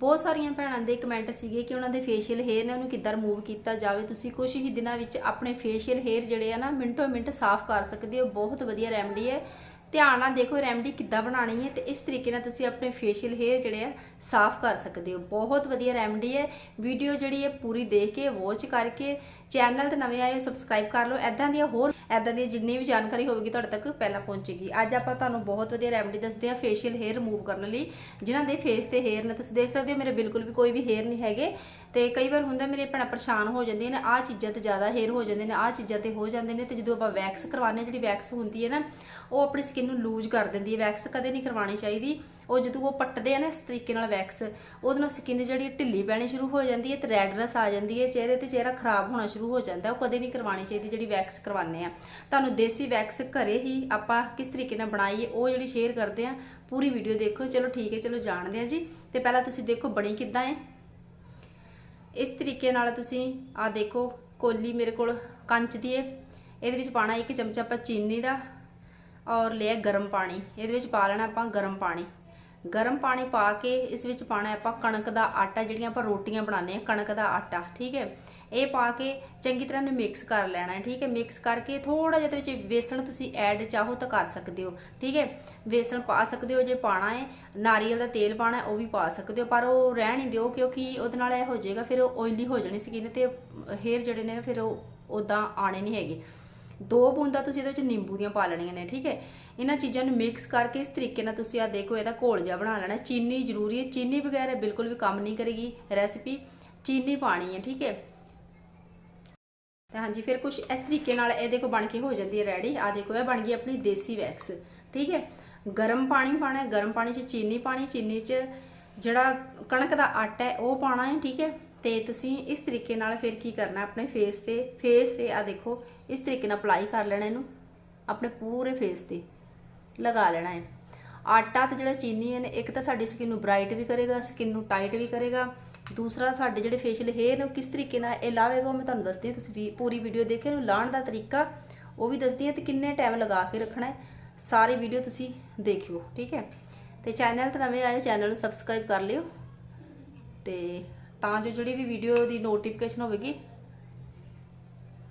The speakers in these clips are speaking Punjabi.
ਬਹੁਤ ਸਾਰੀਆਂ ਭੈਣਾਂ ਦੇ ਕਮੈਂਟ ਸੀਗੇ ਕਿ ਉਹਨਾਂ ਦੇ ਫੇਸ਼ੀਅਲ ਹੇਅਰ ਨੇ ਉਹਨੂੰ ਕਿੱਦਾਂ ਰਿਮੂਵ ਕੀਤਾ ਜਾਵੇ। ਤੁਸੀਂ ਕੁਝ ਹੀ ਦਿਨਾਂ ਵਿੱਚ ਆਪਣੇ ਫੇਸ਼ੀਅਲ ਹੇਅਰ ਜਿਹੜੇ ਆ ਨਾ, ਮਿੰਟੋ ਮਿੰਟ ਸਾਫ਼ ਕਰ ਸਕਦੇ ਹੋ। ਬਹੁਤ ਵਧੀਆ ਰੈਮਡੀ ਹੈ। ਧਿਆਨ ਨਾਲ ਦੇਖੋ ਰੈਮਡੀ ਕਿੱਦਾਂ ਬਣਾਣੀ ਹੈ ਤੇ ਇਸ ਤਰੀਕੇ ਨਾਲ ਤੁਸੀਂ ਆਪਣੇ ਫੇਸ਼ੀਅਲ ਹੇਅਰ ਜਿਹੜੇ ਆ, ਸਾਫ਼ ਕਰ ਸਕਦੇ ਹੋ। ਬਹੁਤ ਵਧੀਆ ਰੈਮਡੀ ਹੈ। ਵੀਡੀਓ ਜਿਹੜੀ ਹੈ ਪੂਰੀ ਦੇਖ ਕੇ ਵਾਚ ਕਰਕੇ ਚੈਨਲ ਤੇ ਨਵੇਂ ਆਏ ਹੋ ਸਬਸਕ੍ਰਾਈਬ ਕਰ ਲਓ। ਐਦਾਂ ਦੀਆਂ ਹੋਰ ਐਦਾਂ ਦੀ ਜਿੰਨੀ ਵੀ ਜਾਣਕਾਰੀ ਹੋਵੇਗੀ ਤੁਹਾਡੇ ਤੱਕ ਪਹਿਲਾਂ ਪਹੁੰਚੇਗੀ। ਅੱਜ ਆਪਾਂ ਤੁਹਾਨੂੰ ਬਹੁਤ ਵਧੀਆ ਰੈਮਡੀ ਦੱਸਦੇ ਹਾਂ ਫੇਸ਼ੀਅਲ ਹੇਅਰ ਰਿਮੂਵ ਕਰਨ ਲਈ। ਜਿਨ੍ਹਾਂ ਦੇ ਫੇਸ ਤੇ ਹੇਅਰ ਨੇ, ਤੁਸੀਂ ਦੇਖ ਸਕਦੇ ਹੋ, ਮੇਰੇ ਬਿਲਕੁਲ ਵੀ ਕੋਈ ਵੀ ਹੇਅਰ ਨਹੀਂ ਹੈਗੇ। ਤੇ ਕਈ ਵਾਰ ਹੁੰਦਾ ਮੇਰੇ ਭੈਣਾਂ ਪਰੇਸ਼ਾਨ ਹੋ ਜਾਂਦੀਆਂ ਨੇ, ਆਹ ਚੀਜ਼ਾਂ ਤੇ ਜ਼ਿਆਦਾ ਹੇਅਰ ਹੋ ਜਾਂਦੇ ਨੇ, ਆਹ ਚੀਜ਼ਾਂ ਤੇ ਹੋ ਜਾਂਦੇ ਨੇ। ਤੇ ਜਦੋਂ ਆਪਾਂ ਵੈਕਸ ਕਰਵਾਉਂਦੇ ਹਾਂ, ਜਿਹੜੀ ਵੈਕਸ ਹੁੰਦੀ ਹੈ ਨਾ, ਉਹ ਆਪਣੀ ਸਕਿਨ ਨੂੰ ਲੂਜ਼ ਕਰ ਦਿੰਦੀ ਹੈ। ਵੈਕਸ ਕਦੇ ਨਹੀਂ ਕਰਵਾਉਣੀ ਚਾਹੀਦੀ। ਉਹ ਜਦੋਂ ਉਹ ਪੱਟਦੇ ਆ ਨਾ ਇਸ ਤਰੀਕੇ ਨਾਲ ਵੈਕਸ, ਉਹਦੇ ਨਾਲ ਸਕਿਨ ਜਿਹੜੀ ਢਿੱਲੀ ਪੈਣੀ ਸ਼ੁਰੂ ਹੋ ਜਾਂਦੀ ਹੈ ਤੇ ਰੈਡਨੈਸ ਆ ਜਾਂਦੀ ਹੈ, ਚਿਹਰੇ ਤੇ ਚਿਹਰਾ ਖਰਾਬ ਹੋਣਾ ਸ਼ੁਰੂ ਹੋ ਜਾਂਦਾ ਉਹ ਕਦੇ ਨਹੀਂ ਕਰਵਾਉਣੀ ਚਾਹੀਦੀ ਜਿਹੜੀ ਵੈਕਸ ਕਰਵਾਉਂਦੇ ਆ। ਤੁਹਾਨੂੰ ਦੇਸੀ ਵੈਕਸ ਘਰੇ ਹੀ ਆਪਾਂ ਕਿਸ ਤਰੀਕੇ ਨਾਲ ਬਣਾਈਏ, ਉਹ ਜਿਹੜੀ ਸ਼ੇਅਰ ਕਰਦੇ ਆ, ਪੂਰੀ ਵੀਡੀਓ ਦੇਖੋ। ਚਲੋ ਠੀਕ ਹੈ, ਚਲੋ ਜਾਣਦੇ ਆ ਜੀ। ਤੇ ਪਹਿਲਾਂ ਤੁਸੀਂ ਦੇਖੋ ਬਣੀ ਕਿੱਦਾਂ ਹੈ। ਇਸ ਤਰੀਕੇ ਨਾਲ ਤੁਸੀਂ ਆ ਦੇਖੋ, ਕੋਲੀ ਮੇਰੇ ਕੋਲ ਕੰਚ ਦੀ ਹੈ। ਇਹਦੇ ਵਿੱਚ ਪਾਣਾ ਇੱਕ ਚਮਚਾ ਆਪਾਂ ਚੀਨੀ ਦਾ ਔਰ ਲਿਆ ਗਰਮ ਪਾਣੀ। ਇਹਦੇ ਵਿੱਚ ਪਾ ਲੈਣਾ ਆਪਾਂ ਗਰਮ ਪਾਣੀ। ਗਰਮ ਪਾਣੀ ਪਾ ਕੇ ਇਸ ਵਿੱਚ ਪਾਣਾ ਆਪਾਂ ਕਣਕ ਦਾ ਆਟਾ, ਜਿਹੜੀਆਂ ਆਪਾਂ ਰੋਟੀਆਂ ਬਣਾਉਂਦੇ ਆ ਕਣਕ ਦਾ ਆਟਾ, ਠੀਕ ਹੈ? ਇਹ ਪਾ ਕੇ ਚੰਗੀ ਤਰ੍ਹਾਂ ਨੂੰ ਮਿਕਸ ਕਰ ਲੈਣਾ ਹੈ, ਠੀਕ ਹੈ? ਮਿਕਸ ਕਰਕੇ ਥੋੜਾ ਜਿਹਾ ਇਹਦੇ ਵਿੱਚ ਵੇਸਣ ਤੁਸੀਂ ਐਡ ਚਾਹੋ ਤਾਂ ਕਰ ਸਕਦੇ ਹੋ, ਠੀਕ ਹੈ? ਵੇਸਣ ਪਾ ਸਕਦੇ ਹੋ, ਜੇ ਪਾਣਾ ਹੈ, ਨਾਰੀਅਲ ਦਾ ਤੇਲ ਪਾਣਾ ਉਹ ਵੀ ਪਾ ਸਕਦੇ ਹੋ, ਪਰ ਉਹ ਰਹਿਣ ਨਹੀਂ ਦਿਓ ਕਿਉਂਕਿ ਉਹਦੇ ਨਾਲ ਇਹ ਹੋ ਜਾਏਗਾ, ਫਿਰ ਉਹ ਓਇਲੀ ਹੋ ਜਾਣੀ ਸਕਿਨ ਤੇ ਹੇਅਰ ਜਿਹੜੇ ਨੇ, ਫਿਰ ਉਹ ਉਦਾਂ ਆਣੇ ਨਹੀਂ ਹੈਗੇ। ਦੋ ਬੂੰਦਾਂ ਤੁਸੀਂ ਇਹਦੇ ਵਿੱਚ ਨਿੰਬੂ ਦੀਆਂ ਪਾ ਲੈਣੀਆਂ ਨੇ, ਠੀਕ ਹੈ? ਇਹਨਾਂ ਚੀਜ਼ਾਂ ਨੂੰ ਮਿਕਸ ਕਰਕੇ ਇਸ ਤਰੀਕੇ ਨਾਲ ਤੁਸੀਂ ਆ ਦੇਖੋ, ਇਹਦਾ ਘੋਲ ਜਿਹਾ ਬਣਾ ਲੈਣਾ। ਚੀਨੀ ਜ਼ਰੂਰੀ ਹੈ, ਚੀਨੀ ਬਗੈਰ ਬਿਲਕੁਲ ਵੀ ਕੰਮ ਨਹੀਂ ਕਰੇਗੀ ਰੈਸਿਪੀ ਚੀਨੀ ਪਾਣੀ ਹੈ, ਠੀਕ ਹੈ? ਤੇ ਹਾਂਜੀ, ਫਿਰ ਕੁਝ ਇਸ ਤਰੀਕੇ ਨਾਲ ਇਹ ਦੇਖੋ ਬਣ ਕੇ ਹੋ ਜਾਂਦੀ ਹੈ ਰੈਡੀ ਆ ਦੇਖੋ, ਇਹ ਬਣ ਗਈ ਆਪਣੀ ਦੇਸੀ ਵੈਕਸ ਠੀਕ ਹੈ? ਗਰਮ ਪਾਣੀ ਪਾਣਾ ਹੈ, ਗਰਮ ਪਾਣੀ 'ਚ ਚੀਨੀ ਪਾਣੀ, ਚੀਨੀ 'ਚ ਜਿਹੜਾ ਕਣਕ ਦਾ ਆਟਾ ਹੈ, ਉਹ ਪਾਣਾ ਹੈ, ਠੀਕ ਹੈ? ਤੇ ਤੁਸੀਂ ਇਸ ਤਰੀਕੇ ਨਾਲ ਫਿਰ ਕੀ ਕਰਨਾ ਆਪਣੇ ਫੇਸ ਤੇ ਫੇਸ ਤੇ ਆ ਦੇਖੋ, ਇਸ ਤਰੀਕੇ ਨਾਲ ਅਪਲਾਈ ਕਰ ਲੈਣਾ ਇਹਨੂੰ, ਆਪਣੇ ਪੂਰੇ ਫੇਸ ਤੇ, ਲਗਾ ਲੈਣਾ ਹੈ ਆਟਾ ਤੇ ਜਿਹੜਾ ਚੀਨੀ ਹੈ ਨੇ, ਇੱਕ ਤਾਂ ਸਾਡੀ ਸਕਿਨ ਨੂੰ ਬ੍ਰਾਈਟ ਵੀ ਕਰੇਗਾ ਸਕਿਨ ਨੂੰ ਟਾਈਟ ਵੀ ਕਰੇਗਾ, ਦੂਸਰਾ ਸਾਡੇ ਜਿਹੜੇ ਫੇਸ਼ੀਅਲ ਹੇਅਰ ਨੇ ਉਹ ਕਿਸ ਤਰੀਕੇ ਨਾਲ ਇਹ ਲਾਵੇਗਾ, ਉਹ ਮੈਂ ਤੁਹਾਨੂੰ ਦੱਸਦੀ ਹਾਂ, ਤੁਸੀਂ ਵੀ ਪੂਰੀ ਵੀਡੀਓ ਦੇਖਿਓ, ਇਹਨੂੰ ਲਾਉਣ ਦਾ ਤਰੀਕਾ ਉਹ ਵੀ ਦੱਸਦੀ ਹਾਂ ਤੇ ਕਿੰਨੇ ਟਾਈਮ ਲਗਾ ਕੇ ਰੱਖਣਾ ਹੈ, ਸਾਰੀ ਵੀਡੀਓ ਤੁਸੀਂ ਦੇਖਿਓ, ਠੀਕ ਹੈ? ਤੇ ਚੈਨਲ ਤੇ ਨਵੇਂ ਆਏ ਚੈਨਲ ਨੂੰ ਸਬਸਕ੍ਰਾਈਬ ਕਰ ਲਿਓ ਤੇ ਤਾਂ ਜੋ ਜਿਹੜੀ ਵੀ ਵੀਡੀਓ ਦੀ ਨੋਟੀਫਿਕੇਸ਼ਨ ਹੋਵੇਗੀ,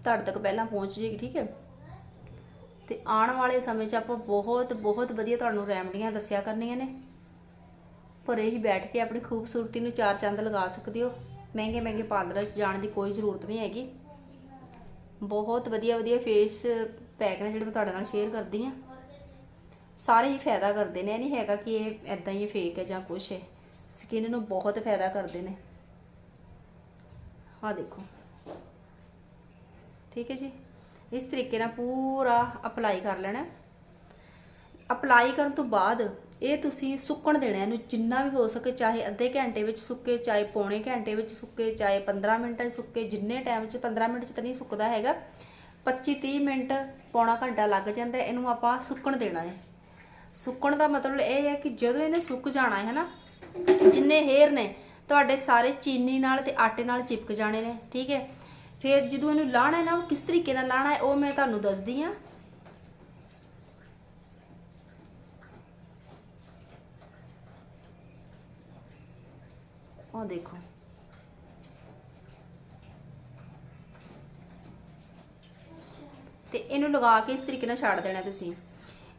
ਤੁਹਾਡੇ ਤੱਕ ਪਹਿਲਾਂ ਪਹੁੰਚ ਜੇਗੀ ਠੀਕ ਹੈ? ਤੇ ਆਉਣ ਵਾਲੇ ਸਮੇਂ 'ਚ ਆਪਾਂ ਬਹੁਤ ਬਹੁਤ ਵਧੀਆ ਤੁਹਾਨੂੰ ਰੈਮਡੀਆਂ ਦੱਸਿਆ ਕਰਨੀਆਂ ਨੇ। ਘਰੇ ਹੀ ਬੈਠ ਕੇ ਆਪਣੀ ਖੂਬਸੂਰਤੀ ਨੂੰ ਚਾਰ ਚੰਦ ਲਗਾ ਸਕਦੇ ਹੋ। ਮਹਿੰਗੇ ਮਹਿੰਗੇ ਪਾਰਲਰ 'ਚ ਜਾਣ ਦੀ ਕੋਈ ਜ਼ਰੂਰਤ ਨਹੀਂ ਹੈਗੀ। ਬਹੁਤ ਵਧੀਆ ਵਧੀਆ ਫੇਸ ਪੈਕ ਨੇ ਜਿਹੜੇ ਮੈਂ ਤੁਹਾਡੇ ਨਾਲ ਸ਼ੇਅਰ ਕਰਦੀ ਹਾਂ। ਸਾਰੇ ਹੀ ਫਾਇਦਾ ਕਰਦੇ ਨੇ, ਇਹ ਨਹੀਂ ਹੈਗਾ ਕਿ ਇਹ ਐਦਾਂ ਹੀ ਫੇਕ ਹੈ ਜਾਂ ਕੁਛ ਹੈ। ਸਕਿਨ ਨੂੰ ਬਹੁਤ ਫਾਇਦਾ ਕਰਦੇ ਨੇ। ਆ ਦੇਖੋ। ਠੀਕ ਹੈ ਜੀ। ਇਸ ਤਰੀਕੇ ਨਾਲ ਪੂਰਾ ਅਪਲਾਈ ਕਰ ਲੈਣਾ। ਅਪਲਾਈ ਕਰਨ ਤੋਂ ਬਾਅਦ ਇਹ ਤੁਸੀਂ ਸੁੱਕਣ ਦੇਣਾ, ਇਹਨੂੰ ਜਿੰਨਾ ਵੀ ਹੋ ਸਕੇ, ਚਾਹੇ ਅੱਧੇ ਘੰਟੇ ਵਿੱਚ ਸੁੱਕੇ, ਚਾਹੇ ਪੌਣੇ ਘੰਟੇ ਵਿੱਚ ਸੁੱਕੇ, ਚਾਹੇ 15 ਮਿੰਟਾਂ 'ਚ ਸੁੱਕੇ, ਜਿੰਨੇ ਟਾਈਮ 'ਚ 15 ਮਿੰਟ 'ਚ ਤਾਂ ਨਹੀਂ ਸੁੱਕਦਾ ਹੈਗਾ। 25 30 ਮਿੰਟ ਪੌਣਾ ਘੰਟਾ ਲੱਗ ਜਾਂਦਾ ਇਹਨੂੰ ਆਪਾਂ ਸੁੱਕਣ ਦੇਣਾ ਹੈ। ਸੁੱਕਣ ਦਾ ਮਤਲਬ ਇਹ ਹੈ ਕਿ ਜਦੋਂ ਇਹਨੇ ਸੁੱਕ ਜਾਣਾ ਹੈ ਨਾ, ਜਿੰਨੇ ਹੇਅਰ ਨੇ ਤੁਹਾਡੇ ਸਾਰੇ ਚੀਨੀ ਨਾਲ ਤੇ ਆਟੇ ਨਾਲ ਚਿਪਕ ਜਾਣੇ ਨੇ, ਠੀਕ ਹੈ? ਫਿਰ ਜਦੋਂ ਇਹਨੂੰ ਲਾਣਾ ਹੈ ਨਾ, ਉਹ ਕਿਸ ਤਰੀਕੇ ਨਾਲ ਲਾਣਾ ਹੈ, ਉਹ ਮੈਂ ਤੁਹਾਨੂੰ ਦੱਸਦੀ ਹਾਂ। ਉਹ ਦੇਖੋ। ਤੇ ਇਹਨੂੰ ਲਗਾ ਕੇ ਇਸ ਤਰੀਕੇ ਨਾਲ ਛੱਡ ਦੇਣਾ ਤੁਸੀਂ।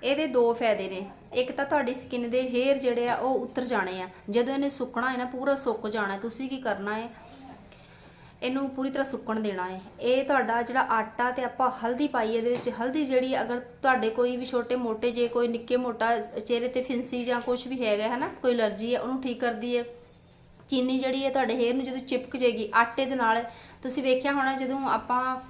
ਇਹਦੇ ਦੋ ਫਾਇਦੇ ਨੇ। ਇੱਕ ਤਾਂ ਤੁਹਾਡੀ ਸਕਿਨ ਦੇ ਹੇਅਰ ਜਿਹੜੇ ਆ, ਉਹ ਉਤਰ ਜਾਣੇ ਆ। ਜਦੋਂ ਇਹਨੇ ਸੁੱਕਣਾ ਹੈ ਨਾ, ਪੂਰਾ ਸੁੱਕ ਜਾਣਾ ਤੁਸੀਂ ਕੀ ਕਰਨਾ ਹੈ? ਇਹਨੂੰ ਪੂਰੀ ਤਰ੍ਹਾਂ ਸੁੱਕਣ ਦੇਣਾ ਹੈ। ਇਹ ਤੁਹਾਡਾ ਜਿਹੜਾ ਆਟਾ ਤੇ ਆਪਾਂ ਹਲਦੀ ਪਾਈ ਇਹਦੇ ਵਿੱਚ ਹਲਦੀ ਜਿਹੜੀ ਅਗਰ ਤੁਹਾਡੇ ਕੋਈ ਵੀ ਛੋਟੇ ਮੋਟੇ, ਜੇ ਕੋਈ ਨਿੱਕੇ ਮੋਟਾ ਚਿਹਰੇ ਤੇ ਫਿੰਸੀ ਜਾਂ ਕੁਝ ਵੀ ਹੈਗਾ ਹੈ ਨਾ, ਕੋਈ ਅਲਰਜੀ ਹੈ, ਉਹਨੂੰ ਠੀਕ ਕਰਦੀ ਹੈ। ਚੀਨੀ ਜਿਹੜੀ ਹੈ, ਤੁਹਾਡੇ ਹੇਅਰ ਨੂੰ ਜਦੋਂ ਚਿਪਕ ਜਾਏਗੀ, ਆਟੇ ਦੇ ਨਾਲ। ਤੁਸੀਂ ਵੇਖਿਆ ਹੋਣਾ, ਜਦੋਂ ਆਪਾਂ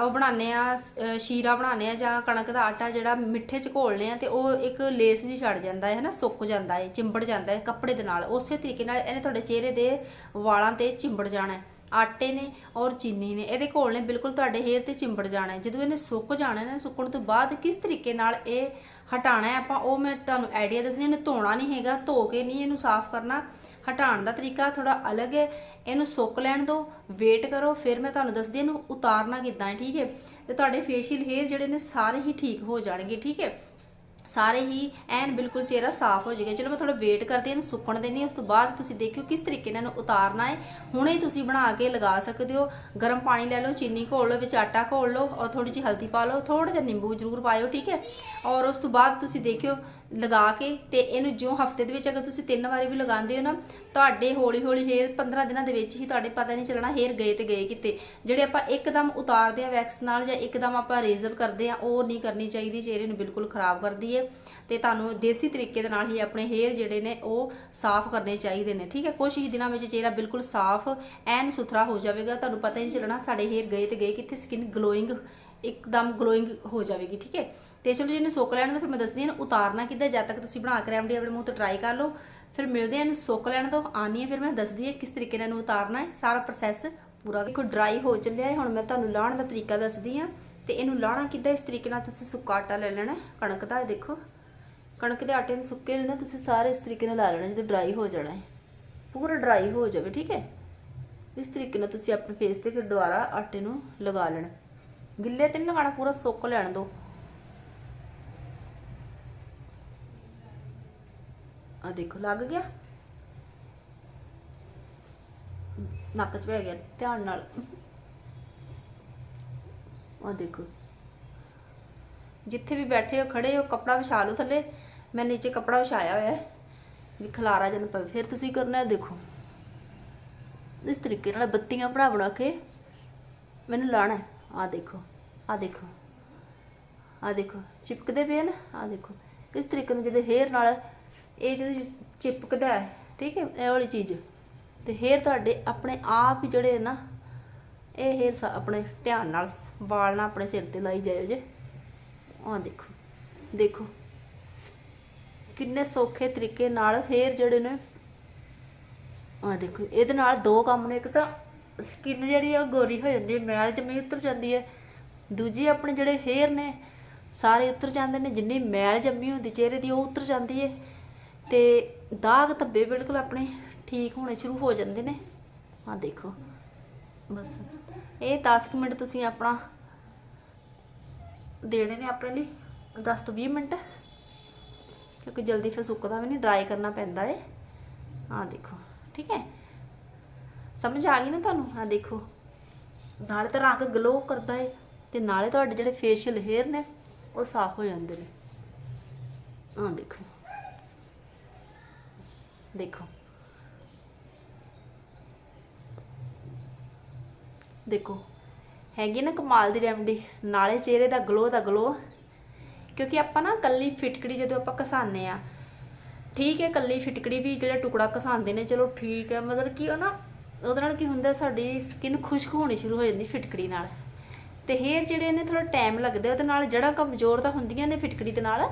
ਉਹ ਬਣਾਉਂਦੇ ਆ ਸ਼ੀਰਾ ਬਣਾਉਂਦੇ ਆ ਜਾਂ ਕਣਕ ਦਾ ਆਟਾ ਜਿਹੜਾ ਮਿੱਠੇ ਚ ਘੋਲਨੇ ਆ ਤੇ ਉਹ ਇੱਕ ਲੇਸ ਜੀ ਛੱਡ ਜਾਂਦਾ ਹੈ ਨਾ, ਸੁੱਕ ਜਾਂਦਾ ਹੈ, ਚਿੰਬੜ ਜਾਂਦਾ ਹੈ ਕੱਪੜੇ ਦੇ ਨਾਲ। ਉਸੇ ਤਰੀਕੇ ਨਾਲ ਇਹਨੇ ਤੁਹਾਡੇ ਚਿਹਰੇ ਦੇ ਵਾਲਾਂ ਤੇ ਚਿੰਬੜ ਜਾਣਾ ਹੈ। ਆਟੇ ਨੇ ਔਰ ਚੀਨੀ ਨੇ, ਇਹਦੇ ਘੋਲ ਨੇ ਬਿਲਕੁਲ ਤੁਹਾਡੇ ਹੇਅਰ ਤੇ ਚਿੰਬੜ ਜਾਣਾ ਜਦੋਂ ਇਹਨੇ ਸੁੱਕ ਜਾਣਾ ਨਾ, ਸੁੱਕਣ ਤੋਂ ਬਾਅਦ ਕਿਸ ਤਰੀਕੇ ਨਾਲ ਇਹ ਹਟਾਣਾ ਹੈ, ਆਪਾਂ ਉਹ ਮੈਂ ਤੁਹਾਨੂੰ ਆਈਡੀਆ ਦੱਸਣੀ ਇਹਨੂੰ ਧੋਣਾ ਨਹੀਂ ਹੈਗਾ, ਧੋ ਕੇ ਨਹੀਂ ਇਹਨੂੰ ਸਾਫ਼ ਕਰਨਾ। ਹਟਾਉਣ ਦਾ ਤਰੀਕਾ ਥੋੜਾ ਅਲੱਗ ਹੈ, ਇਹਨੂੰ ਸੁੱਕ ਲੈਣ ਦਿਓ ਵੇਟ ਕਰੋ, ਫਿਰ ਮੈਂ ਤੁਹਾਨੂੰ ਦੱਸਦੀ ਇਹਨੂੰ ਉਤਾਰਨਾ ਕਿੱਦਾਂ ਹੈ, ਠੀਕ ਹੈ? ਤੇ ਤੁਹਾਡੇ ਫੇਸ਼ੀਅਲ ਹੇਅਰ ਜਿਹੜੇ ਨੇ ਸਾਰੇ ਹੀ ਠੀਕ ਹੋ ਜਾਣਗੇ, ਠੀਕ ਹੈ? ਸਾਰੇ ਹੀ ਐਨ ਬਿਲਕੁਲ ਚਿਹਰਾ ਸਾਫ਼ ਹੋ ਜਾਏਗਾ। ਚਲੋ ਮੈਂ ਥੋੜਾ ਵੇਟ ਕਰਦੀ ਹਾਂ, ਇਹਨੂੰ ਸੁੱਕਣ ਦੇਣੀ ਉਸ ਤੋਂ ਬਾਅਦ ਤੁਸੀਂ ਦੇਖਿਓ ਕਿਸ ਤਰੀਕੇ ਨਾਲ ਇਹਨੂੰ ਉਤਾਰਨਾ ਹੈ। ਹੁਣੇ ਹੀ ਤੁਸੀਂ ਬਣਾ ਕੇ ਲਗਾ ਸਕਦੇ ਹੋ। ਗਰਮ ਪਾਣੀ ਲੈ ਲਓ, ਚੀਨੀ ਘੋਲ ਲਓ, ਵਿੱਚ ਆਟਾ ਘੋਲ ਲਓ ਔਰ ਥੋੜੀ ਜਿਹੀ ਹਲਦੀ ਪਾ ਲਓ ਥੋੜਾ ਜਿਹਾ ਨਿੰਬੂ ਜ਼ਰੂਰ ਪਾਇਓ, ਠੀਕ ਹੈ? ਔਰ ਉਸ ਤੋਂ ਬਾਅਦ ਤੁਸੀਂ ਦੇਖਿਓ ਲਗਾ ਕੇ ਤੇ ਇਹਨੂੰ ਜੋ ਹਫ਼ਤੇ ਦੇ ਵਿੱਚ ਅਗਰ ਤੁਸੀਂ ਤਿੰਨ ਵਾਰੀ ਵੀ ਲਗਾਉਂਦੇ ਹੋ ਨਾ, ਤੁਹਾਡੇ ਹੌਲੀ ਹੌਲੀ ਹੇਅਰ 15 ਦਿਨਾਂ ਦੇ ਵਿੱਚ ਹੀ ਤੁਹਾਡੇ ਪਤਾ ਨਹੀਂ ਚੱਲਣਾ ਹੇਅਰ ਗਏ ਤੇ ਗਏ ਕਿਤੇ। ਜਿਹੜੇ ਆਪਾਂ ਇੱਕਦਮ ਉਤਾਰਦੇ ਆ ਵੈਕਸ ਨਾਲ ਜਾਂ ਇੱਕਦਮ ਆਪਾਂ ਰੇਜ਼ਰ ਕਰਦੇ ਆ ਉਹ ਨਹੀਂ ਕਰਨੀ ਚਾਹੀਦੀ, ਚਿਹਰੇ ਨੂੰ ਬਿਲਕੁਲ ਖਰਾਬ ਕਰਦੀ ਹੈ ਤੇ ਤੁਹਾਨੂੰ ਦੇਸੀ ਤਰੀਕੇ ਦੇ ਨਾਲ ਹੀ ਆਪਣੇ ਹੇਅਰ ਜਿਹੜੇ ਨੇ ਉਹ ਸਾਫ਼ ਕਰਨੇ ਚਾਹੀਦੇ ਨੇ, ਠੀਕ ਹੈ? ਕੁਝ ਹੀ ਦਿਨਾਂ ਵਿੱਚ ਚਿਹਰਾ ਬਿਲਕੁਲ ਸਾਫ਼ ਐਨ ਸੁਥਰਾ ਹੋ ਜਾਵੇਗਾ, ਤੁਹਾਨੂੰ ਪਤਾ ਹੀ ਨਹੀਂ ਚੱਲਣਾ ਸਾਡੇ ਹੇਅਰ ਗਏ ਤੇ ਗਏ ਕਿੱਥੇ, ਸਕਿਨ ਗਲੋਇੰਗ ਇੱਕਦਮ ਗਲੋਇੰਗ ਹੋ ਜਾਵੇਗੀ, ਠੀਕ ਹੈ? ਤੇ ਚਲੋ ਜੀ ਇਹਨੂੰ ਸੁੱਕ ਲੈਣ ਫਿਰ ਮੈਂ ਦੱਸਦੀ ਹਾਂ ਇਹਨੂੰ ਉਤਾਰਨਾ ਕਿੱਦਾਂ ਜਦ ਤੱਕ ਤੁਸੀਂ ਬਣਾ ਕੇ ਰੈਮਡੀ ਆਪਣੇ ਮੂੰਹ ਤੇ ਟਰਾਈ ਕਰ ਲਓ। ਫਿਰ ਮਿਲਦੇ ਹਾਂ ਇਹਨੂੰ ਸੁੱਕ ਲੈਣ ਤੋਂ ਆਨੀ ਹੈ, ਫਿਰ ਮੈਂ ਦੱਸਦੀ ਹਾਂ ਕਿਸ ਤਰੀਕੇ ਨਾਲ ਇਹਨੂੰ ਉਤਾਰਨਾ ਹੈ। ਸਾਰਾ ਪ੍ਰੋਸੈਸ ਪੂਰਾ ਦੇਖੋ ਡਰਾਈ ਹੋ ਚੱਲਿਆ ਹੈ। ਹੁਣ ਮੈਂ ਤੁਹਾਨੂੰ ਲਾਹਣ ਦਾ ਤਰੀਕਾ ਦੱਸਦੀ ਹਾਂ। ਤੇ ਇਹਨੂੰ ਲਾਹਣਾ ਕਿੱਦਾਂ ਇਸ ਤਰੀਕੇ ਨਾਲ ਤੁਸੀਂ ਸੁੱਕਾ ਆਟਾ ਲੈ ਲੈਣਾ ਕਣਕ ਦਾ ਇਹ ਦੇਖੋ। ਕਣਕ ਦੇ ਆਟੇ ਨੂੰ ਸੁੱਕੇ ਨੂੰ ਨਾ, ਤੁਸੀਂ ਸਾਰੇ ਇਸ ਤਰੀਕੇ ਨਾਲ ਲਾ ਲੈਣਾ, ਜਦੋਂ ਡਰਾਈ ਹੋ ਜਾਣਾ ਹੈ। ਪੂਰਾ ਡਰਾਈ ਹੋ ਜਾਵੇ, ਠੀਕ ਹੈ? ਇਸ ਤਰੀਕੇ ਨਾਲ ਤੁਸੀਂ ਆਪਣੇ ਫੇਸ ਤੇ ਫਿਰ ਦੁਬਾਰਾ ਆਟੇ ਨੂੰ ਲਗਾ ਲੈਣਾ। ਗਿੱਲੇ ਤੇ ਨਹੀਂ ਲਗਾਉਣਾ ਪੂਰਾ ਸੁੱਕ ਲੈਣ ਦਿਓ ਆ ਦੇਖੋ, ਲੱਗ ਗਿਆ? ਨੱਕ 'ਚ ਪੈ ਗਿਆ ਧਿਆਨ ਨਾਲ। ਆ ਦੇਖੋ। ਜਿੱਥੇ ਵੀ ਬੈਠੇ ਹੋ, ਖੜੇ ਹੋ, ਕਪੜਾ ਵਿਛਾ ਲਓ ਥੱਲੇ। ਮੈਂ ਨੀਚੇ ਕਪੜਾ ਵਿਛਾਇਆ ਹੋਇਆ ਹੈ। ਵੀ ਖਲਾਰਾ ਜਨ ਪਵੇ। ਫਿਰ ਤੁਸੀਂ ਕਰਨਾ ਹੈ ਦੇਖੋ। ਇਸ ਤਰੀਕੇ ਨਾਲ ਬੱਤੀਆਂ ਬਣਾ ਬਣਾ ਕੇ ਮੈਨੂੰ ਲਾਣਾ ਆ ਦੇਖੋ ਆ ਦੇਖੋ ਆ ਦੇਖੋ, ਚਿਪਕਦੇ ਪਏ ਨਾ, ਆ ਦੇਖੋ। ਇਸ ਤਰੀਕੇ ਨਾਲ ਜਿਹਦੇ ਹੇਅਰ ਨਾਲ ਇਹ ਜਦੋਂ ਚਿਪਕਦਾ ਹੈ, ਠੀਕ ਹੈ, ਇਹ ਵਾਲੀ ਚੀਜ਼। ਤੇ ਹੇਅਰ ਤੁਹਾਡੇ ਆਪਣੇ ਆਪ ਹੀ ਜਿਹੜੇ ਨਾ, ਇਹ ਹੇਅਰ ਆਪਣੇ ਧਿਆਨ ਨਾਲ ਵਾਲ ਨਾਲ ਆਪਣੇ ਸਿਰ ਤੇ ਲਾਈ ਜਾਇਓ ਜੇ। ਆਹ ਦੇਖੋ ਦੇਖੋ। ਕਿੰਨੇ ਸੌਖੇ ਤਰੀਕੇ ਨਾਲ ਹੇਅਰ ਜਿਹੜੇ ਨੇ ਆਹ ਦੇਖੋ, ਇਹਦੇ ਨਾਲ ਦੋ ਕੰਮ ਨੇ, ਇੱਕ ਤਾਂ ਸਕਿਨ ਜਿਹੜੀ ਆ ਉਹ ਗੋਰੀ ਹੋ ਜਾਂਦੀ ਹੈ, ਮੈਲ ਜਮੀ ਉਤਰ ਜਾਂਦੀ ਹੈ। ਦੂਜੀ ਆਪਣੇ ਜਿਹੜੇ ਹੇਅਰ ਨੇ, ਸਾਰੇ ਉਤਰ ਜਾਂਦੇ ਨੇ, ਜਿੰਨੀ ਮੈਲ ਜੰਮੀ ਹੁੰਦੀ, ਚਿਹਰੇ ਦੀ ਉਹ ਉਤਰ ਜਾਂਦੀ ਹੈ। ਤੇ ਦਾਗ ਧੱਬੇ ਬਿਲਕੁਲ ਆਪਣੇ ਠੀਕ ਹੋਣੇ ਸ਼ੁਰੂ ਹੋ ਜਾਂਦੇ ਨੇ। ਆਹ ਦੇਖੋ, ਬਸ। ਇਹ 10 ਕੁ ਮਿੰਟ ਤੁਸੀਂ ਆਪਣਾ ਦੇਣੇ ਨੇ ਆਪਣੇ ਲਈ। 10 ਤੋਂ 20 ਮਿੰਟ। ਕਿਉਂਕਿ ਜਲਦੀ ਫਿਰ ਸੁੱਕਦਾ ਵੀ ਨਹੀਂ ਡਰਾਈ ਕਰਨਾ ਪੈਂਦਾ ਏ। ਆਹ ਦੇਖੋ, ਠੀਕ ਹੈ? ਸਮਝ ਆ ਗਈ ਨਾ ਤੁਹਾਨੂੰ? ਆਹ ਦੇਖੋ। ਨਾਲੇ ਤਾਂ ਰੰਗ ਗਲੋ ਕਰਦਾ ਏ ਤੇ ਨਾਲੇ ਤੁਹਾਡੇ ਜਿਹੜੇ ਫੇਸ਼ੀਅਲ ਹੇਅਰ ਨੇ, ਉਹ ਸਾਫ਼ ਹੋ ਜਾਂਦੇ ਨੇ। ਆਹ ਦੇਖੋ। ਦੇਖੋ। ਦੇਖੋ। ਹੈਗੀ ਨਾ ਕਮਾਲ ਦੀ ਰੈਮਡੀ ਨਾਲੇ ਚਿਹਰੇ ਦਾ ਗਲੋ ਦਾ ਗਲੋ ਕਿਉਂਕਿ ਆਪਾਂ ਨਾ ਕੱਲੀ ਫਿਟਕੜੀ ਜਦੋਂ ਆਪਾਂ ਘਸਾਉਂਦੇ ਆ, ਠੀਕ ਹੈ, ਕੱਲੀ ਫਿਟਕੜੀ ਵੀ ਜਿਹੜਾ ਟੁਕੜਾ ਘਸਾਉਂਦੇ ਨੇ, ਚਲੋ ਠੀਕ ਹੈ, ਮਤਲਬ ਕਿ ਉਹ ਨਾ ਉਹਦੇ ਨਾਲ ਕੀ ਹੁੰਦਾ, ਸਾਡੀ ਸਕਿਨ ਖੁਸ਼ਕ ਹੋਣੀ ਸ਼ੁਰੂ ਹੋ ਜਾਂਦੀ ਫਿਟਕੜੀ ਨਾਲ। ਤੇ ਹੇਅਰ ਜਿਹੜੇ ਨੇ ਥੋੜਾ ਟਾਈਮ ਲੱਗਦਾ, ਉਹਦੇ ਨਾਲ ਜੜਾ ਕਮਜ਼ੋਰ ਤਾਂ ਹੁੰਦੀਆਂ ਨੇ ਫਿਟਕੜੀ ਦੇ ਨਾਲ,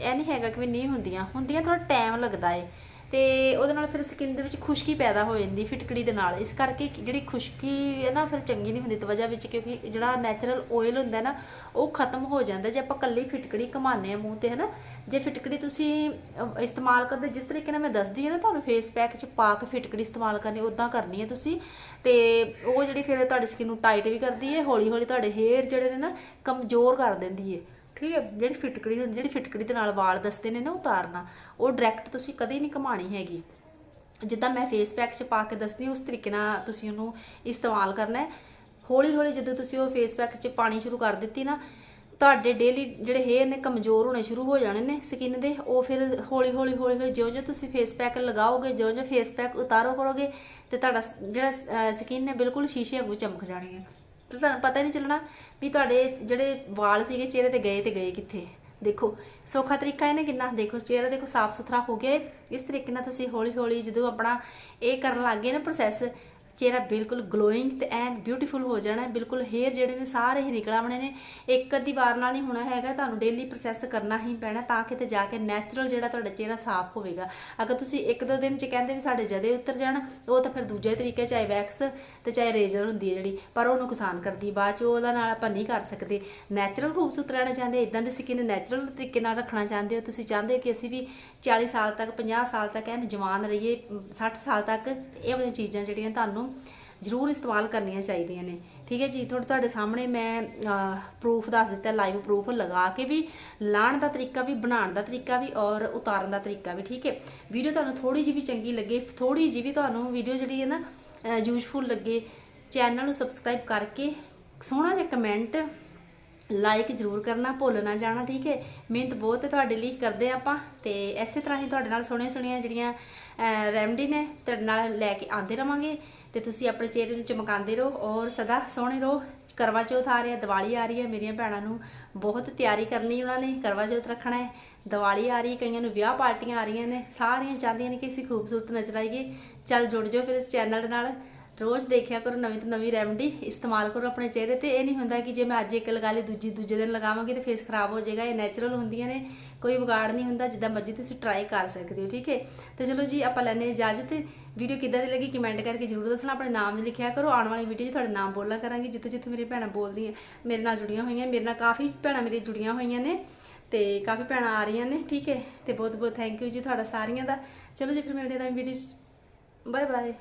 ਇਹ ਨਹੀਂ ਹੈਗਾ ਕਿ ਵੀ ਨਹੀਂ ਹੁੰਦੀਆਂ। ਹੁੰਦੀਆਂ ਥੋੜਾ ਟਾਈਮ ਲੱਗਦਾ ਏ। ਤੇ ਉਹਦੇ ਨਾਲ ਫਿਰ ਸਕਿਨ ਦੇ ਵਿੱਚ ਖੁਸ਼ਕੀ ਪੈਦਾ ਹੋ ਜਾਂਦੀ, ਫਿਟਕੜੀ ਦੇ ਨਾਲ। ਇਸ ਕਰਕੇ ਜਿਹੜੀ ਖੁਸ਼ਕੀ ਹੈ ਨਾ, ਫਿਰ ਚੰਗੀ ਨਹੀਂ ਹੁੰਦੀ, ਤਵਜਾ ਵਿੱਚ, ਕਿਉਂਕਿ ਜਿਹੜਾ ਨੈਚੁਰਲ ਆਇਲ ਹੁੰਦਾ ਨਾ, ਉਹ ਖਤਮ ਹੋ ਜਾਂਦਾ। ਜੇ ਆਪਾਂ ਕੱਲੀ ਫਿਟਕੜੀ ਘਮਾਉਂਦੇ ਆ ਮੂੰਹ ਤੇ, ਹੈ ਨਾ, ਜੇ ਫਿਟਕੜੀ ਤੁਸੀਂ ਇਸਤੇਮਾਲ ਕਰਦੇ, ਜਿਸ ਤਰੀਕੇ ਨਾਲ ਮੈਂ ਦੱਸਦੀ ਹਾਂ ਨਾ ਤੁਹਾਨੂੰ ਫੇਸ ਪੈਕ 'ਚ ਪਾ ਕੇ ਫਿਟਕੜੀ ਇਸਤੇਮਾਲ ਕਰਨੀ ਉਦਾਂ ਕਰਨੀ ਹੈ ਤੁਸੀਂ। ਤੇ ਉਹ ਜਿਹੜੀ ਫਿਰ ਤੁਹਾਡੀ ਸਕਿਨ ਨੂੰ ਟਾਈਟ ਵੀ ਕਰਦੀ ਹੈ ਹੌਲੀ ਹੌਲੀ ਤੁਹਾਡੇ ਹੇਅਰ ਜਿਹੜੇ ਨੇ ਨਾ, ਕਮਜ਼ੋਰ ਕਰ ਦਿੰਦੀ ਹੈ। ਠੀਕ ਹੈ ਜਿਹੜੀ ਫਿਟਕੜੀ ਹੁੰਦੀ ਜਿਹੜੀ ਫਿਟਕੜੀ ਦੇ ਨਾਲ ਵਾਲ ਦਸਤੇ ਨੇ ਨਾ ਉਤਾਰਨਾ, ਉਹ ਡਾਇਰੈਕਟ ਤੁਸੀਂ ਕਦੇ ਨਹੀਂ ਘਮਾਣੀ ਹੈਗੀ। ਜਿੱਦਾਂ ਮੈਂ ਫੇਸ ਪੈਕ 'ਚ ਪਾ ਕੇ ਦੱਸਦੀ ਉਸ ਤਰੀਕੇ ਨਾਲ ਤੁਸੀਂ ਉਹਨੂੰ ਇਸਤੇਮਾਲ ਕਰਨਾ ਹੈ। ਹੌਲੀ ਹੌਲੀ ਜਦੋਂ ਤੁਸੀਂ ਉਹ ਫੇਸ ਪੈਕ 'ਚ ਪਾਣੀ ਸ਼ੁਰੂ ਕਰ ਦਿੱਤੀ ਨਾ, ਤੁਹਾਡੇ ਡੇਲੀ ਜਿਹੜੇ ਹੇਅਰ ਨੇ ਕਮਜ਼ੋਰ ਹੋਣੇ ਸ਼ੁਰੂ ਹੋ ਜਾਣੇ ਨੇ ਸਕਿਨ ਦੇ। ਉਹ ਫਿਰ ਹੌਲੀ ਹੌਲੀ ਹੌਲੀ ਹੌਲੀ ਜਿਉਂ ਜਿਉਂ ਤੁਸੀਂ ਫੇਸ ਪੈਕ ਲਗਾਓਗੇ ਜਿਉਂ ਜਿਉਂ ਫੇਸ ਪੈਕ ਉਤਾਰੋ ਕਰੋਗੇ ਤੇ ਤੁਹਾਡਾ ਜਿਹੜਾ ਸਕਿਨ ਹੈ ਬਿਲਕੁਲ ਸ਼ੀਸ਼ੇ ਵਾਂਗੂ ਚਮਕ ਜਾਣੀ ਹੈ। ਤੁਹਾਨੂੰ ਪਤਾ ਹੀ ਨਹੀਂ ਚੱਲਣਾ ਵੀ ਤੁਹਾਡੇ ਜਿਹੜੇ ਵਾਲ ਸੀਗੇ, ਚਿਹਰੇ ਤੇ ਗਏ ਤੇ ਗਏ ਕਿੱਥੇ? ਦੇਖੋ, ਸੌਖਾ ਤਰੀਕਾ ਇਹਨੇ ਕਿੰਨਾ? ਦੇਖੋ, ਚਿਹਰਾ ਦੇਖੋ ਸਾਫ਼ ਸੁਥਰਾ ਹੋ ਗਿਆ ਇਸ ਤਰੀਕੇ ਨਾਲ ਤੁਸੀਂ ਹੌਲੀ ਹੌਲੀ ਜਦੋਂ ਆਪਣਾ ਇਹ ਕਰਨ ਲੱਗ ਗਏ ਨਾ ਪ੍ਰੋਸੈਸ ਚਿਹਰਾ ਬਿਲਕੁਲ ਗਲੋਇੰਗ ਤੇ ਐਨ ਬਿਊਟੀਫੁਲ ਹੋ ਜਾਣਾ ਹੈ। ਬਿਲਕੁਲ ਹੇਅਰ ਜਿਹੜੇ ਨੇ ਸਾਰੇ ਹੀ ਨਿਕਲ ਆਉਣੇ ਨੇ। ਇੱਕ ਅੱਧੀ ਵਾਰ ਨਾਲ ਨਹੀਂ ਹੋਣਾ ਹੈਗਾ, ਤੁਹਾਨੂੰ ਡੇਲੀ ਪ੍ਰੋਸੈਸ ਕਰਨਾ ਹੀ ਪੈਣਾ ਤਾਂ ਕਿ ਕਿਤੇ ਜਾ ਕੇ ਨੈਚੁਰਲ ਜਿਹੜਾ ਤੁਹਾਡਾ ਚਿਹਰਾ ਸਾਫ਼ ਹੋਵੇਗਾ। ਅਗਰ ਤੁਸੀਂ ਇੱਕ ਦੋ ਦਿਨ ਚ ਕਹਿੰਦੇ ਵੀ ਸਾਡੇ ਜਦੇ ਉਤਰ ਜਾਣ, ਉਹ ਤਾਂ ਫਿਰ ਦੂਜੇ ਤਰੀਕੇ ਚਾਹੇ ਵੈਕਸ ਤੇ ਚਾਹੇ ਰੇਜ਼ਰ ਹੁੰਦੀ ਹੈ ਜਿਹੜੀ, ਪਰ ਉਹ ਨੁਕਸਾਨ ਕਰਦੀ ਬਾਅਦ ਚ ਉਹਦਾ ਨਾਲ ਆਪਾਂ ਨਹੀਂ ਕਰ ਸਕਦੇ। ਨੈਚੁਰਲ ਖੂਬਸੂਰਤ ਰਹਿਣਾ ਚਾਹੁੰਦੇ ਇਦਾਂ ਦੀ ਸਕਿਨ ਨੈਚੁਰਲ ਤਰੀਕੇ ਨਾਲ ਰੱਖਣਾ ਚਾਹੁੰਦੇ ਹੋ। ਤੁਸੀਂ ਚਾਹੁੰਦੇ ਹੋ ਕਿ ਅਸੀਂ ਵੀ 40 ਸਾਲ ਤੱਕ 50 ਸਾਲ ਤੱਕ ਐਨ ਜਵਾਨ ਰਹੀਏ 60 ਸਾਲ ਤੱਕ, ਇਹ ਵਾਲੀਆਂ ਚੀਜ਼ਾਂ ਜਿਹੜੀਆਂ ਤੁਹਾਨੂੰ ਜ਼ਰੂਰ ਇਸਤੇਮਾਲ ਕਰਨੀਆਂ ਚਾਹੀਦੀਆਂ ਨੇ। ਠੀਕ ਹੈ ਜੀ, ਤੁਹਾਡੇ ਤੁਹਾਡੇ ਸਾਹਮਣੇ ਮੈਂ ਪ੍ਰੂਫ ਦੱਸ ਦਿੱਤਾ ਲਾਈਵ ਪ੍ਰੂਫ ਲਗਾ ਕੇ ਵੀ, ਲਾਣ ਦਾ ਤਰੀਕਾ ਵੀ, ਬਣਾਉਣ ਦਾ ਤਰੀਕਾ ਵੀ ਔਰ ਉਤਾਰਨ ਦਾ ਤਰੀਕਾ ਵੀ, ਠੀਕ ਹੈ। ਵੀਡੀਓ ਤੁਹਾਨੂੰ ਥੋੜੀ ਜਿਹੀ ਵੀ ਚੰਗੀ ਲੱਗੇ ਥੋੜੀ ਜਿਹੀ ਵੀ ਤੁਹਾਨੂੰ ਵੀਡੀਓ ਜਿਹੜੀ ਹੈ ਨਾ ਯੂਜ਼ਫੁਲ ਲੱਗੇ ਚੈਨਲ ਨੂੰ ਸਬਸਕ੍ਰਾਈਬ ਕਰਕੇ ਸੋਹਣਾ ਜਿਹਾ ਕਮੈਂਟ ਲਾਈਕ ਜ਼ਰੂਰ ਕਰਨਾ, ਭੁੱਲ ਨਾ ਜਾਣਾ, ਠੀਕ ਹੈ। ਮਿਹਨਤ ਬਹੁਤ ਤੁਹਾਡੇ ਲਈ, ਕਰਦੇ ਹਾਂ ਆਪਾਂ, ਤੇ ਇਸੇ ਤਰ੍ਹਾਂ ਹੀ ਤੁਹਾਡੇ ਨਾਲ ਸੋਹਣੀਆਂ ਸੋਹਣੀਆਂ ਜਿਹੜੀਆਂ ਰੈਮਡੀ ਨੇ, ਤੁਹਾਡੇ ਨਾਲ ਲੈ ਕੇ ਆਉਂਦੇ ਰਵਾਂਗੇ। ਤੇ ਤੁਸੀਂ ਆਪਣੇ ਚਿਹਰੇ ਨੂੰ ਚਮਕਾਉਂਦੇ ਰਹੋ ਔਰ ਸਦਾ ਸੋਹਣੇ ਰਹੋ। ਕਰਵਾ ਚੌਥ ਆ ਰਿਹਾ, ਦੀਵਾਲੀ ਆ ਰਹੀ ਹੈ, ਮੇਰੀਆਂ ਭੈਣਾਂ ਨੂੰ ਬਹੁਤ ਤਿਆਰੀ ਕਰਨੀ ਉਹਨਾਂ ਨੇ ਕਰਵਾ ਚੌਥ ਰੱਖਣਾ ਹੈ। ਦੀਵਾਲੀ ਆ ਰਹੀ ਕਈਆਂ ਨੂੰ ਵਿਆਹ ਪਾਰਟੀਆਂ ਆ ਰਹੀਆਂ ਨੇ, ਸਾਰੀਆਂ ਚਾਹੁੰਦੀਆਂ ਨੇ ਕਿ ਅਸੀਂ ਖੂਬਸੂਰਤ ਨਜ਼ਰ ਆਈਏ। ਚੱਲ ਜੁੜ ਜਾਓ ਫਿਰ ਇਸ ਚੈਨਲ ਦੇ ਨਾਲ। ਰੋਜ਼ ਦੇਖਿਆ ਕਰੋ ਨਵੀਂ ਤੋਂ ਨਵੀਂ ਰੈਮਡੀ ਇਸਤੇਮਾਲ ਕਰੋ ਆਪਣੇ ਚਿਹਰੇ ਤੇ। ਇਹ ਨਹੀਂ ਹੁੰਦਾ ਕਿ ਜੇ ਮੈਂ ਅੱਜ ਇੱਕ ਲਗਾ ਲਈ, ਦੂਜੀ, ਦੂਜੇ ਦਿਨ ਲਗਾਵਾਂਗੀ ਤੇ ਫੇਸ ਖਰਾਬ ਹੋ ਜਾਏਗਾ, ਇਹ ਨੈਚੁਰਲ ਹੁੰਦੀਆਂ ਨੇ। ਕੋਈ ਵਿਗਾੜ ਨਹੀਂ ਹੁੰਦਾ, ਜਿੱਦਾਂ ਮਰਜ਼ੀ ਤੁਸੀਂ ਟਰਾਈ ਕਰ ਸਕਦੇ ਹੋ, ਠੀਕ ਹੈ? ਤੇ ਚਲੋ ਜੀ, ਆਪਾਂ ਲੈਣੇ ਇਜਾਜ਼ਤ। ਵੀਡੀਓ ਕਿੱਦਾਂ ਦੀ ਲੱਗੀ ਕਮੈਂਟ ਕਰਕੇ ਜਰੂਰ ਦੱਸਣਾ, ਆਪਣੇ ਨਾਮ ਲਿਖਿਆ ਕਰੋ। ਆਉਣ ਵਾਲੀ ਵੀਡੀਓ 'ਚ ਤੁਹਾਡਾ ਨਾਮ ਬੋਲਣਾ ਕਰਾਂਗੇ। ਜਿੱਥੇ ਜਿੱਥੇ ਮੇਰੀ ਭੈਣਾਂ ਬੋਲਦੀਆਂ, ਮੇਰੇ ਨਾਲ ਜੁੜੀਆਂ ਹੋਈਆਂ, ਮੇਰੇ ਨਾਲ ਕਾਫੀ ਭੈਣਾਂ ਮੇਰੀ ਜੁੜੀਆਂ ਹੋਈਆਂ ਨੇ ਤੇ ਕਾਫੀ ਭੈਣਾਂ ਆ ਰਹੀਆਂ ਨੇ, ਠੀਕ ਹੈ? ਤੇ ਬਹੁਤ ਬਹੁਤ ਥੈਂਕ ਯੂ ਜੀ ਤੁਹਾਡਾ ਸਾਰੀਆਂ ਦਾ। ਚਲੋ ਜੀ, ਫਿਰ ਮਿਲਦੇ ਹਾਂ ਵੀਡੀਓ 'ਚ। Bye bye